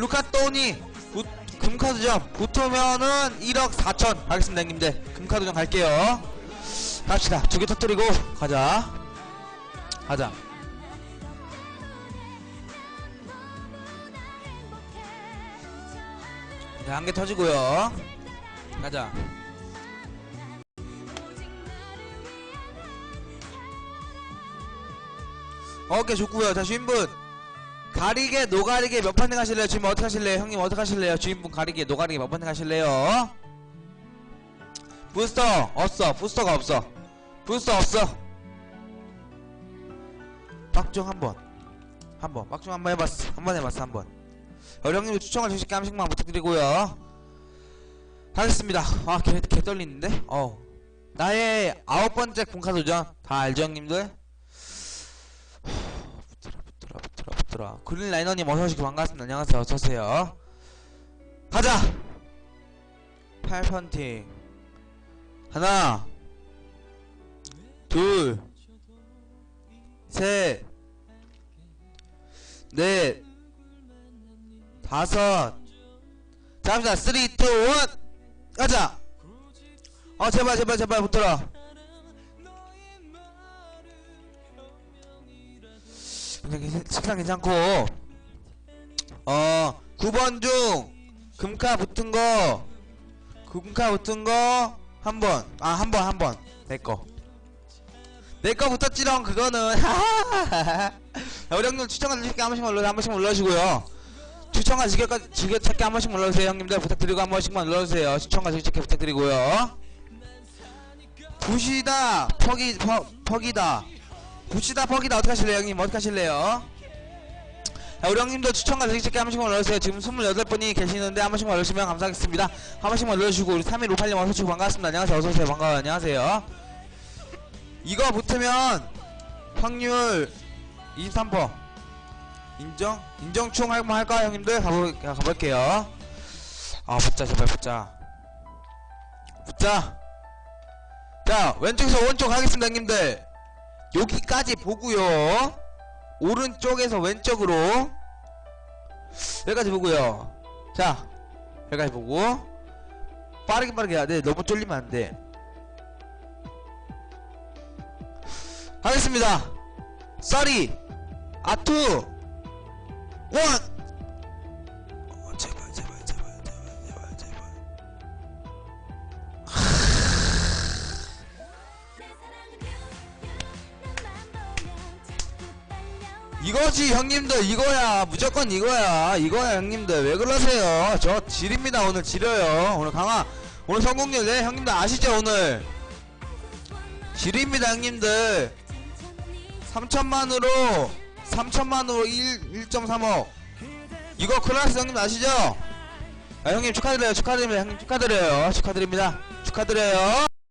루카토니 부- 금카드점. 붙으면은 1억 4천. 가겠습니다 형님들. 금카드점 갈게요. 갑시다. 두 개 터뜨리고 가자. 가자. 네, 한개 터지고요. 가자. 오케이 좋고요. 자 주인분 가리개 노가리개 몇 판에 가실래요? 지금 어떻게 하실래요? 형님 어떻게 하실래요? 주인분 가리개 노가리개 몇 판에 가실래요? 부스터 없어. 부스터가 없어. 부스터 없어. 박중 한번. 한번. 박중 한번 해봤어. 한번 해봤어 한번. 어령님 추천을 주실게 한 번씩만 부탁드리고요. 하겠습니다. 아개 개 떨리는데? 어 나의 아홉 번째 공카 도전. 다 알죠 형님들 붙어라 붙어라 붙어라. 붙어라 그린 라이너님 어서오시고 반갑습니다. 안녕하세요. 어서오세요. 가자! 8펀팅. 하나 둘셋넷 다섯. 자 갑시다. 3 2 1 가자! 어 제발 제발 제발 붙어라 식상 괜찮고. 어 9번 중 금카 붙은 거 금카 붙은 거 한 번. 아 한 번 한 번. 내거. 내거 붙었지롱 그거는. 우리 형님 추천과 즐겨 한 번씩 올려 한 번씩 올려주시고요. 추천과 즐겨 즐겨찾기 한 번씩 올려주세요. 형님들 부탁드리고 한 번씩만 올려주세요. 추천과 즐겨찾기 부탁드리고요. 부시다 퍽이 퍽, 퍽이다 부시다 퍽이다. 어떻게 하실래요 형님? 어떻게 하실래요? 자, 우리 형님도 추천과 즐겨찾기 한 번씩만 올려주세요. 지금 28분이 계시는데 한 번씩만 올려주시면 감사하겠습니다. 한 번씩만 올려주시고 우리 3158님 어서오시고 반갑습니다. 안녕하세요. 어서오세요. 반가워요. 안녕하세요. 이거 붙으면 확률 23% 인정? 인정충 한번 할까요 형님들? 가볼, 가- 가볼게요. 아 붙자 제발 붙자. 붙자. 자 왼쪽에서 오른쪽 하겠습니다 형님들 여기까지 보고요. 오른쪽에서 왼쪽으로. 여기까지 보고요. 자 여기까지 보고. 빠르게 빠르게 해야 돼. 너무 쫄리면 안돼. 하겠습니다. 쏘리 아투. 원 이거지 형님들. 이거야. 무조건 이거야. 이거야 형님들. 왜 그러세요? 저 지립니다. 오늘 지려요. 오늘 강화. 오늘 성공률. 네 형님들 아시죠 오늘? 지립니다 형님들. 3천만으로 3천만으로 1, 1.3억. 이거 클라스 형님 아시죠? 아, 형님 축하드려요. 축하드립니다. 형님 축하드려요. 축하드립니다. 축하드려요